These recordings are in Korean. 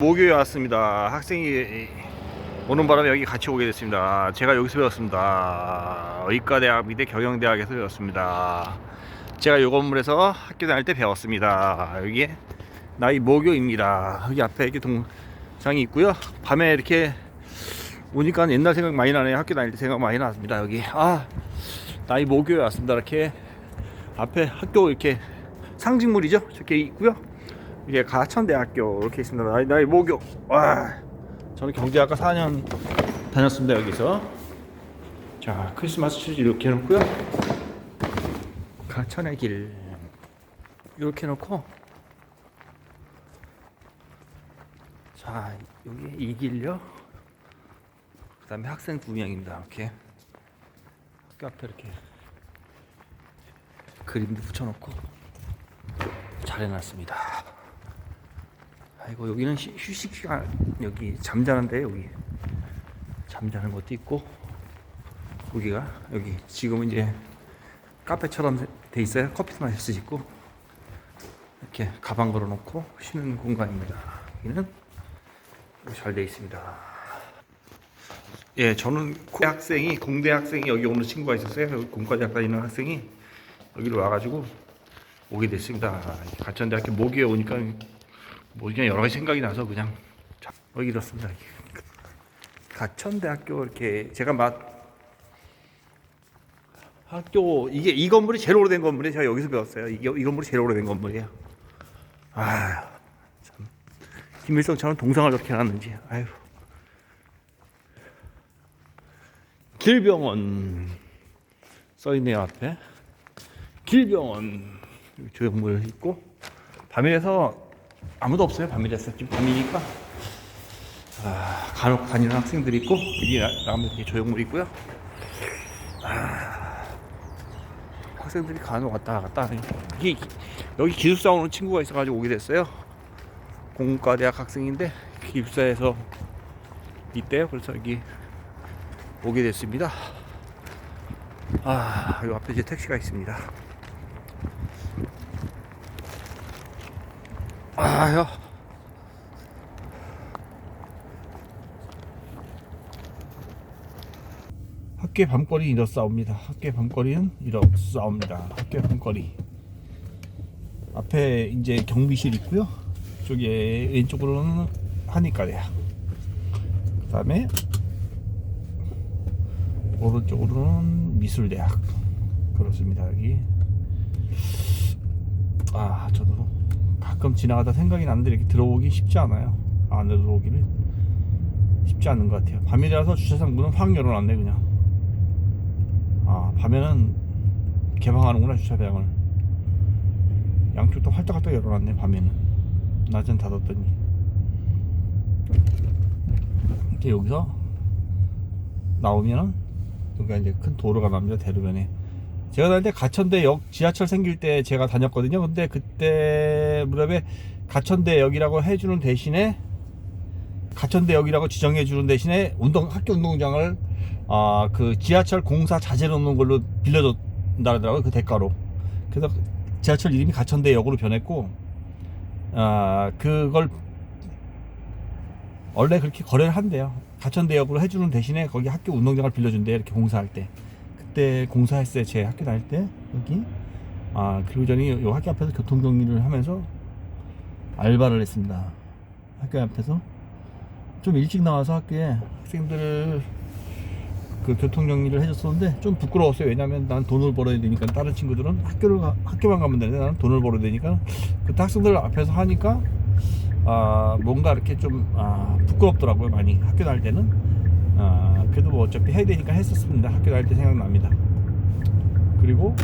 모교에 왔습니다. 학생이 오는 바람에 여기 같이 오게 됐습니다. 제가 여기서 배웠습니다. 의과대학 미대 경영대학에서 배웠습니다. 제가 요 건물에서 학교 다닐 때 배웠습니다. 여기에 나이 모교입니다. 여기 앞에 이렇게 동상이 있고요. 밤에 이렇게 오니까 옛날 생각 많이 나네요. 학교 다닐 때 생각 많이 납니다. 여기 아 나이 모교에 왔습니다. 이렇게 앞에 학교 이렇게 상징물이죠. 저렇게 있고요. 이게 가천대학교 이렇게 있습니다. 나이, 나이 모교. 와, 저는 경제학과 4년 다녔습니다 여기서. 자 크리스마스 트리 이렇게 해놓고요. 가천의 길 이렇게 해놓고 자 여기 이 길요. 그다음에 학생 두 명입니다. 이렇게 학교 앞에 이렇게 그림도 붙여놓고 잘 해놨습니다. 아이고 여기는 휴- 휴식 시간 여기 잠자는데 여기. 잠자는 것도 있고 여기가 여기. 지금은 이제 카페처럼 돼 있어요. 커피도 마실 수 있고. 이렇게 가방 걸어놓고 쉬는 공간입니다. 여기는 잘 돼 있습니다. 예 저는 고- 학생이 공대 학생이 여기 오는 친구가 있었어요. 공과대학 다니는 학생이 여기로 와가지고 오게 됐습니다. 가천대학교 모기에 오니까 뭐 그냥 여러 가지 생각이 나서 그냥 자, 어 이렇습니다. 가천대학교 이렇게 제가 막 학교 이게 이 건물이 제일 오래된 건물이에요. 제가 여기서 배웠어요. 이, 이 건물이 제일 오래된 건물이에요. 아, 참 김일성처럼 동상을 저렇게 해놨는지. 아유. 길병원 써 있네요 앞에. 길병원 조형물 있고 밤이라서 아무도 없어요. 밤이라서 지금 밤이니까. 아, 간혹 다니는 학생들이 있고 여기 나- 나가면 이렇게 조형물 있고요. 아, 학생들이 간혹 왔다 갔다 하네. 이게 기- 여기 기숙사 오는 친구가 있어가지고 오게 됐어요. 공과대학 학생인데 기숙사에서 있대요. 그래서 여기 오게 됐습니다. 아, 이 앞에 이제 택시가 있습니다. 아유. 학교의 밤거리 이렇사옵니다. 학교의 밤거리는 이렇사옵니다. 학교의 밤거리. 앞에 이제 경비실 있고요. 저기 왼쪽으로는 한의과대학. 그 다음에 오른쪽으로는 미술대학. 그렇습니다. 여기. 아, 저도 가끔 지나가다 생각이 나는데 이렇게 들어오기 쉽지 않아요. 안으로 들어오기는 쉽지 않은 것 같아요. 밤이라서 주차장 문은 확 열어놨네 그냥. 아, 밤에는 개방하는구나 주차장을. 양쪽 도 활짝활짝 열어놨네 밤에는. 낮엔 닫았더니. 이렇게 여기서 나오면은 여기가 이제 큰 도로가 납니다 대로변에. 제가 다닐 때 가천대역 지하철 생길 때 제가 다녔거든요. 근데 그때 무렵에 가천대역이라고 해주는 대신에 가천대역이라고 지정해 주는 대신에 운동 학교 운동장을 아 그 지하철 공사 자재 넣는 걸로 빌려줬다 하더라고요 그 대가로. 그래서 지하철 이름이 가천대역으로 변했고 아 그걸 원래 그렇게 거래를 한대요. 가천대역으로 해주는 대신에 거기 학교 운동장을 빌려준대요 이렇게 공사할 때. 그때 공사했어요. 제 학교 다닐 때 여기. 아 그리고 전에 요 학교 앞에서 교통 정리를 하면서 알바를 했습니다. 학교 앞에서. 좀 일찍 나와서 학교에 학생들을 그 교통 정리를 해줬었는데 좀 부끄러웠어요. 왜냐면 난 돈을 벌어야 되니까 다른 친구들은 학교를 가- 학교만 가면 되는데 나는 돈을 벌어야 되니까 그때 학생들 앞에서 하니까 아 뭔가 이렇게 좀 아, 부끄럽더라고요 많이. 학교 다닐 때는 아, 그래도 뭐 어차피 해야 되니까 했었습니다. 학교 다닐 때 생각납니다. 그리고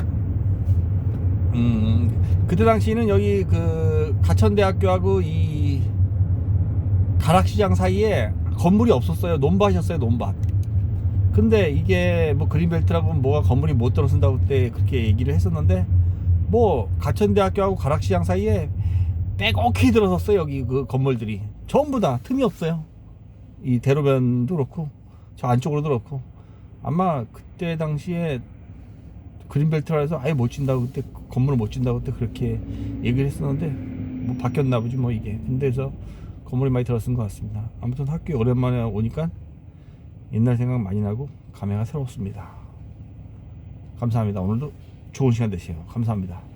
음, 그때 당시에는 여기 그 가천대학교하고 이 가락시장 사이에 건물이 없었어요. 논밭이었어요. 논밭. 근데 이게 뭐 그린벨트라고 뭐가 건물이 못 들어선다고 그때 그렇게 얘기를 했었는데 뭐 가천대학교하고 가락시장 사이에 빼곡히 들어섰어요. 여기 그 건물들이 전부 다 틈이 없어요. 이 대로변도 그렇고 저 안쪽으로도 그렇고 아마 그때 당시에 그린벨트라 해서 아예 못 진다고 그때 건물을 못 진다고 그때 그렇게 얘기를 했었는데 뭐 바뀌었나 보지 뭐 이게 근데서 건물이 많이 들어선 것 같습니다. 아무튼 학교에 오랜만에 오니까 옛날 생각 많이 나고 감회가 새롭습니다. 감사합니다. 오늘도 좋은 시간 되세요. 감사합니다.